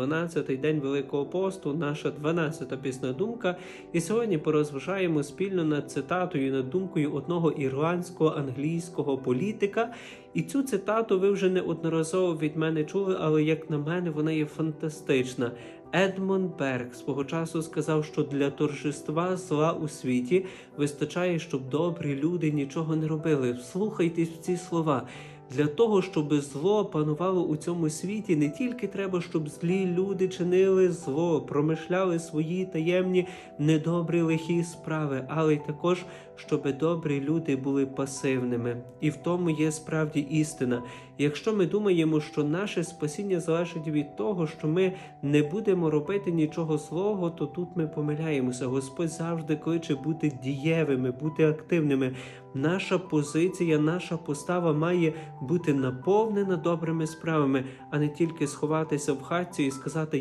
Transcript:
12-й день Великого посту, наша 12-та пісна думка. І сьогодні порозважаємо спільно над цитатою, над думкою одного ірландського англійського політика. І цю цитату ви вже неодноразово від мене чули, але як на мене, вона є фантастична. Едмонд Берг свого часу сказав, що для торжества зла у світі вистачає, щоб добрі люди нічого не робили. Вслухайтесь в ці слова. Для того, щоб зло панувало у цьому світі, не тільки треба, щоб злі люди чинили зло, промишляли свої таємні недобрі лихі справи, але й також, щоб добрі люди були пасивними. І в тому є справді істина. Якщо ми думаємо, що наше спасіння залежить від того, що ми не будемо робити нічого злого, то тут ми помиляємося. Господь завжди кличе бути дієвими, бути активними. Наша позиція, наша постава має бути наповнена добрими справами, а не тільки сховатися в хатці і сказати